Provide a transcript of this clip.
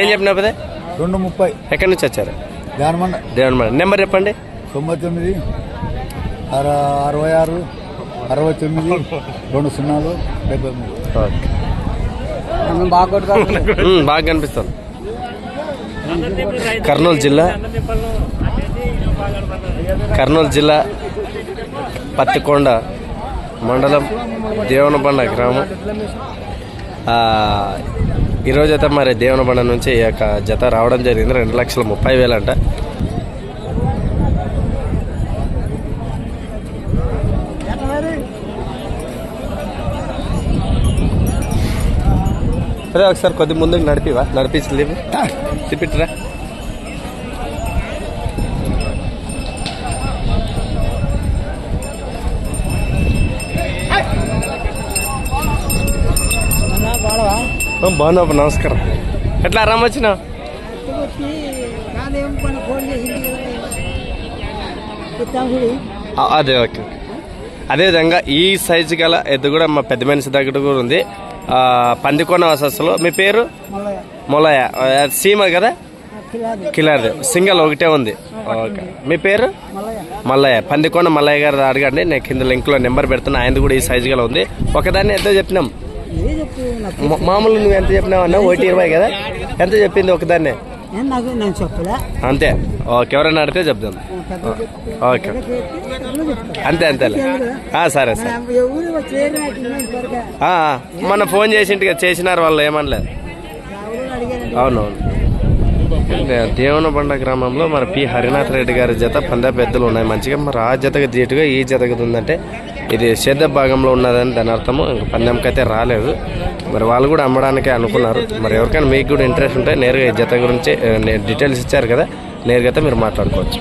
ఏం చెప్పినా పదే? రెండు ముప్పై. ఎక్కడి నుంచి వచ్చారు? ధ్యానమండ. దేవుని మేడం నెంబర్ చెప్పండి. తొంభై తొమ్మిది అర అరవై ఆరు అరవై తొమ్మిది రెండు సున్నాలు డెబ్బై మూడు. బాగా కనిపిస్తుంది. కర్నూలు జిల్లా కర్నూలు జిల్లా పత్తికొండ మండలం దేవనబండ గ్రామం. ఈరోజు అయితే మరి దేవనబండ నుంచి ఈ యొక్క జత రావడం జరిగింది. రెండు లక్షల ముప్పై వేలు అంట. ఒకసారి కొద్ది ముందుకు నడిపివా? నడిపించలే తిప్పిట్రా బాగున్నావు నమస్కారం. ఎట్లా రమ్మొచ్చినావు అదే ఓకే అదేవిధంగా ఈ సైజు గల ఎద్దు కూడా మా పెద్ద మనిషి దగ్గర కూడా ఉంది. పందికోన పందికొండ వసస్సులో మీ పేరు? మొలయ. సీమ కదా? కిలారిది సింగల్ ఒకటే ఉంది. ఓకే. మీ పేరు? మల్లయ్య. పందికొండ మల్లయ్య గారు అడగండి. నేను కింద లింక్లో నెంబర్ పెడుతున్నా. ఆయన కూడా ఈ సైజు గల ఉంది. ఒకదాన్ని ఎద్దో చెప్పినాం. మామూలు నువ్వు ఎంత చెప్పినావు అన్న ఒకటి ఇరవై కదా? ఎంత చెప్పింది ఒకదాన్నే? అంతే. ఓకే ఎవరైనా అడిగితే చెప్దాం. ఓకే. అంతే అంతేలే సరే సరే. మొన్న ఫోన్ చేసింటి కదా చేసినారు వాళ్ళు ఏమనలేదు. అవునవును. దేవనబండ గ్రామంలో మన పి. హరినాథ్ రెడ్డి గారి జత పందా పెద్దలు ఉన్నాయి. మంచిగా మరి ఆ జతకు దీటుగా ఈ జతకు ఉందంటే ఇది సేద భాగంలో ఉన్నదని దాని అర్థము. ఇంకా పందెంకి అయితే రాలేదు. మరి వాళ్ళు కూడా అమ్మడానికే అనుకున్నారు. మరి ఎవరికైనా మీకు కూడా ఇంట్రెస్ట్ ఉంటే నేరుగా ఈ జత గురించి డీటెయిల్స్ ఇచ్చారు కదా నేరుగా అయితే మీరు మాట్లాడుకోవచ్చు.